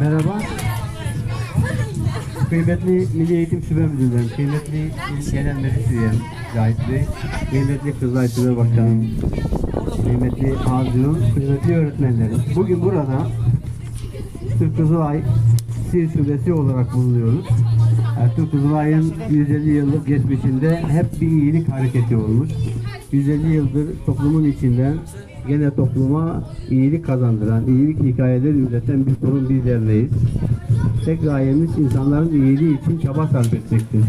Merhaba. Kıymetli Milli Eğitim Şube Müdürlerim, kıymetli Genel Meclis Üyem Cahit Bey, kıymetli Kızılay Şube Başkanım, kıymetli Hazirun, kıymetli öğretmenlerim. Bugün burada Türk Kızılay Sil Şubesi olarak bulunuyoruz. Yani Türk Kızılay'ın 150 yıllık geçmişinde hep bir iyilik hareketi olmuş. 150 yıldır toplumun içinden gene topluma iyilik kazandıran, iyilik hikayeleri üreten bir kurum, bir derneğiz. Tek gayemiz insanların iyiliği için çaba sarf etmektir.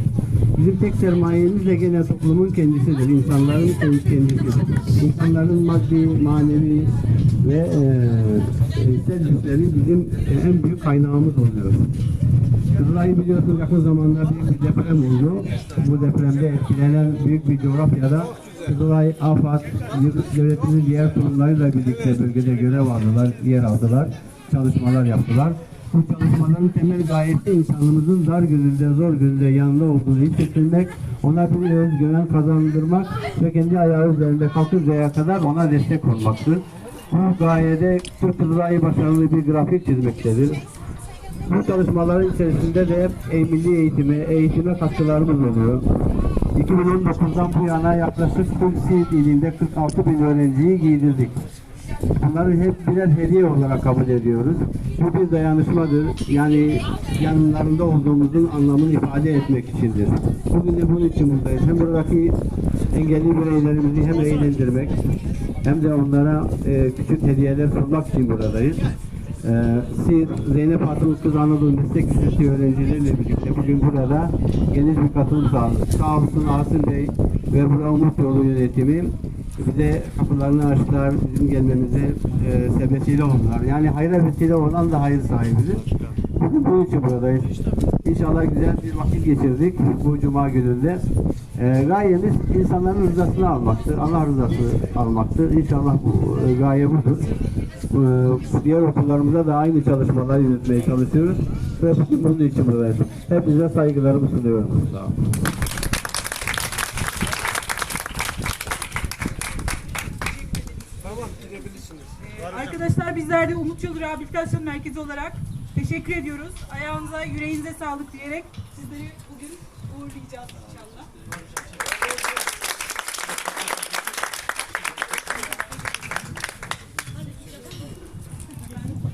Bizim tek sermayemiz de gene toplumun kendisidir, insanların kendisidir. İnsanların maddi, manevi ve e, bizim en büyük kaynağımız oluyor. Kızılay'ı biliyorsunuz yakın zamanda bir deprem oldu. Bu depremde etkilenen büyük bir coğrafyada Kızılay, AFAD, devletimizin diğer kurumlarıyla birlikte bölgede görev aldılar, yer aldılar, çalışmalar yaptılar. Bu çalışmaların temel gayesi insanımızın dar gönülde, zor günde yanında olduğunu hissettirmek, ona bir özgüven kazandırmak ve kendi ayağı üzerinde kalkıncaya kadar ona destek olmaktır. Bu gayede Türk Kızılay'ı başarılı bir grafik çizmektedir. Bu çalışmaların içerisinde de hep e, milli eğitime, eğitime katkılarımız oluyor. 2019'dan bu yana yaklaşık 40 ilinde 46 bin öğrenciyi giydirdik. Bunları hep birer hediye olarak kabul ediyoruz. Bu bir dayanışmadır. Yani yanlarında olduğumuzun anlamını ifade etmek içindir. Bugün de bunun için buradayız. Hem buradaki engelli bireylerimizi hem eğlendirmek hem de onlara e, küçük hediyeler sunmak için buradayız. Ee, siz Zeynep Hatun Kız Anadolu Meslek Lisesi öğrencileriyle birlikte bugün burada geniş bir katılım sağladık. Sağ olsun Asım Bey ve Burak Umut Yolu yönetimi bize kapılarını açtılar, bizim gelmemize e, sebesiyle oldular. Yani hayra vesile olan da hayır sahibidir. Bugün bunun için buradayız. İnşallah güzel bir vakit geçirdik bu cuma gününde. E, gayemiz insanların rızasını almaktır. Allah rızası almaktır. İnşallah bu e, gaye budur. E, diğer okullarımıza da aynı çalışmalar yürütmeye çalışıyoruz. Ve bugün bunun için buradayız. Hepinize saygılarımı sunuyorum. Sağ olun. Arkadaşlar bizler de Umut Yolu Rehabilitasyon Merkezi olarak teşekkür ediyoruz. Ayağınıza, yüreğinize sağlık diyerek sizleri bugün uğurlayacağız inşallah.